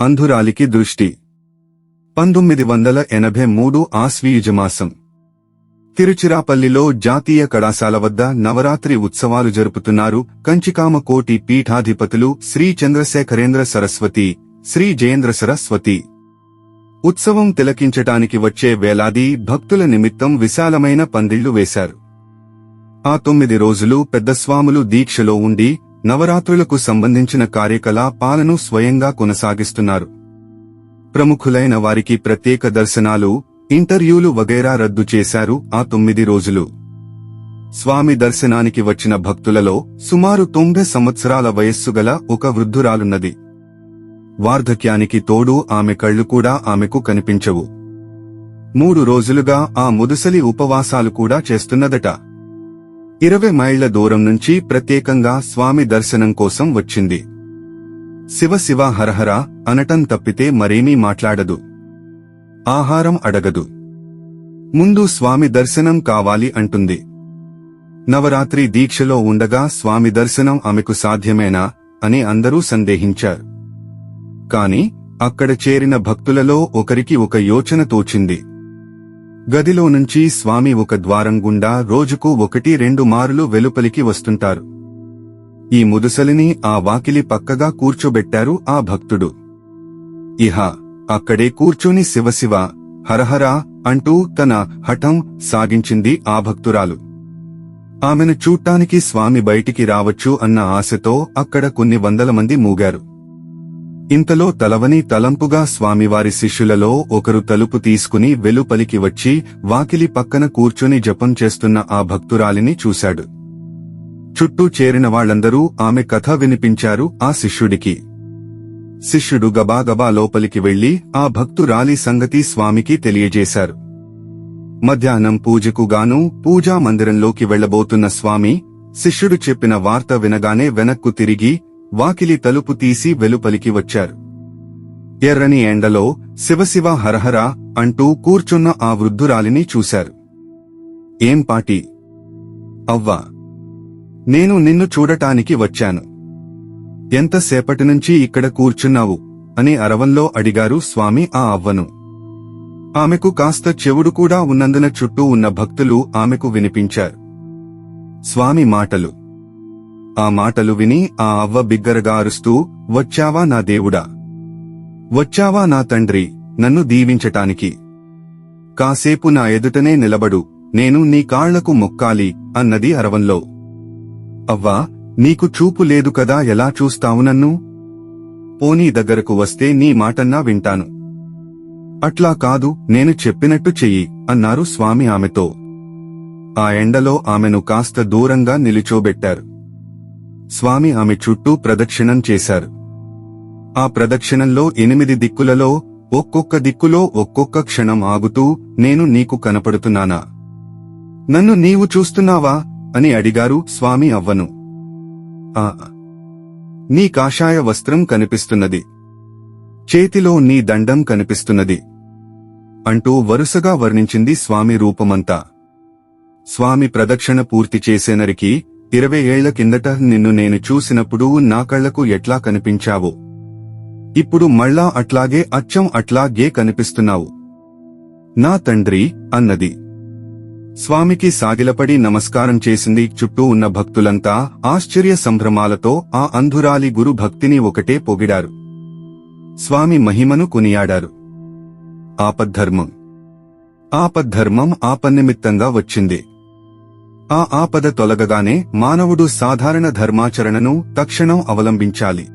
అంధురాలికి దృష్టి. పంతొమ్మిది వందల ఎనభై మూడు ఆశ్వీయుజమాసం తిరుచిరాపల్లిలో జాతీయ కళాశాల వద్ద నవరాత్రి ఉత్సవాలు జరుపుతున్నారు కంచికామ కోటి పీఠాధిపతులు శ్రీ చంద్రశేఖరేంద్ర సరస్వతి శ్రీ జయేంద్ర సరస్వతి. ఉత్సవం తిలకించటానికి వచ్చే వేలాది భక్తుల నిమిత్తం విశాలమైన పందిళ్ళు వేశారు. ఆ తొమ్మిది రోజులు పెద్దస్వాములు దీక్షలో ఉండి నవరాత్రులకు సంబంధించిన కార్యకలాపాలను స్వయంగా కొనసాగిస్తున్నారు. ప్రముఖులైన వారికి ప్రత్యేక దర్శనాలు ఇంటర్వ్యూలు వగైరా రద్దు చేశారు ఆ తొమ్మిది రోజులు. స్వామి దర్శనానికి వచ్చిన భక్తులలో సుమారు తొంభై సంవత్సరాల వయస్సు గల ఒక వృద్ధురాలున్నది. వార్ధక్యానికి తోడు ఆమె కళ్ళు కూడా ఆమెకు కనిపించవు. మూడు రోజులుగా ఆ ముదుసలి ఉపవాసాలు కూడా చేస్తున్నదట. ఇరవై మైళ్ళ దూరం నుంచి ప్రత్యేకంగా స్వామి దర్శనం కోసం వచ్చింది. శివ శివ హరహర అనటం తప్పితే మరేమీ మాట్లాడదు. ఆహారం అడగదు. ముందు స్వామి దర్శనం కావాలి అంటుంది. నవరాత్రి దీక్షలో ఉండగా స్వామి దర్శనం ఆమెకు సాధ్యమేనా అని అందరూ సందేహించారు. కాని అక్కడ చేరిన భక్తులలో ఒకరికి ఒక యోచన తోచింది. గదిలో నుంచి స్వామి ఒక ద్వారం గుండా రోజుకు ఒకటి రెండు మారులు వెలుపలికి వస్తుంటారు. ఈ ముదుసలిని ఆ వాకిలి పక్కగా కూర్చోబెట్టారు ఆ భక్తుడు. ఇహ అక్కడే కూర్చొని శివశివ హరహరా అంటూ తన హఠం సాగించింది ఆ భక్తురాలు. ఆమెను చూట్టానికి స్వామి బయటికి రావచ్చు అన్న ఆశతో అక్కడ కొన్ని వందల మంది మూగారు. ఇంతలో తలవని తలంపుగా స్వామివారి శిష్యులలో ఒకరు తలుపు తీసుకుని వెలుపలికి వచ్చి వాకిలి పక్కన కూర్చుని జపం చేస్తున్న ఆ భక్తురాలిని చూశాడు. చుట్టూ చేరిన వాళ్ళందరూ ఆమె కథ వినిపించారు ఆ శిష్యుడికి. శిష్యుడు గబాగబా లోపలికి వెళ్ళి ఆ భక్తురాలి సంగతి స్వామికి తెలియజేశారు. మధ్యాహ్నం పూజకు గాను పూజా మందిరంలోకి వెళ్ళబోతున్న స్వామి శిష్యుడు చెప్పిన వార్త వినగానే వెనక్కు తిరిగి వాకిలి తలుపు తీసి వెలుపలికి వచ్చారు. ఎర్రని ఎండలో శివశివ హరహర అంటూ కూర్చున్న ఆ వృద్ధురాలిని చూశారు. ఏం పాటి? అవ్వా. నేను నిన్ను చూడటానికి వచ్చాను. ఎంతసేపటినుంచి ఇక్కడ కూర్చున్నావు? అని అరవంలో అడిగారు స్వామి ఆ అవ్వను. ఆమెకు కాస్త చెవుడు కూడా ఉన్నందున చుట్టూ ఉన్న భక్తులు ఆమెకు వినిపించారు. స్వామి మాటలు. ఆ మాటలు విని ఆ అవ్వ బిగ్గరగా అరుస్తూ వచ్చావా నా దేవుడా? వచ్చావా నా తండ్రి? నన్ను దీవించటానికి. కాసేపు నా ఎదుటనే నిలబడు. నేను నీ కాళ్ళకు మొక్కాలి అన్నది అరవంలో. అవ్వా నీకు చూపు లేదు కదా ఎలా చూస్తావు నన్ను? పోనీ దగ్గరకు వస్తే నీ మాటన్నా వింటాను. అట్లా కాదు నేను చెప్పినట్టు చెయ్యి అన్నారు స్వామి ఆమెతో. ఆ ఎండలో ఆమెను కాస్త దూరంగా నిలిచోబెట్టారు. స్వామి ఆమె చుట్టూ ప్రదక్షిణం చేశారు. ఆ ప్రదక్షిణంలో ఎనిమిది దిక్కులలో ఒక్కొక్క దిక్కులో ఒక్కొక్క క్షణం ఆగుతూ నేను నీకు కనపడుతున్నానా? నన్ను నీవు చూస్తున్నావా? అని అడిగారు స్వామి అవ్వను. ఆ నీ కాషాయ వస్త్రం కనిపిస్తున్నది. చేతిలో నీ దండం కనిపిస్తున్నది. అంటూ వరుసగా వర్ణించింది స్వామి రూపమంతా. స్వామి ప్రదక్షిణ పూర్తి చేసేనరికి ఇరవై ఏళ్ళ కిందట నిన్ను నేను చూసినప్పుడు నా కళ్ళకు ఎట్లా కనిపించావో? ఇప్పుడు మళ్ళా అట్లాగే అచ్చం అట్లాగే కనిపిస్తున్నావు. నా తండ్రి అన్నది. స్వామికి సాగిలపడి నమస్కారం చేసింది చుట్టూ ఉన్న భక్తులంతా ఆశ్చర్య సంభ్రమాలతో ఆ అంధురాలి గురు భక్తిని ఒకటే పొగిడారు. స్వామి మహిమను కొనియాడారు. ఆపద్ధర్మం. ఆపద్ధర్మం ఆపన్నిమిత్తంగా వచ్చింది. ఆ ఆపద తొలగగానే మానవుడు సాధారణ ధర్మాచరణను తక్షణం అవలంబించాలి.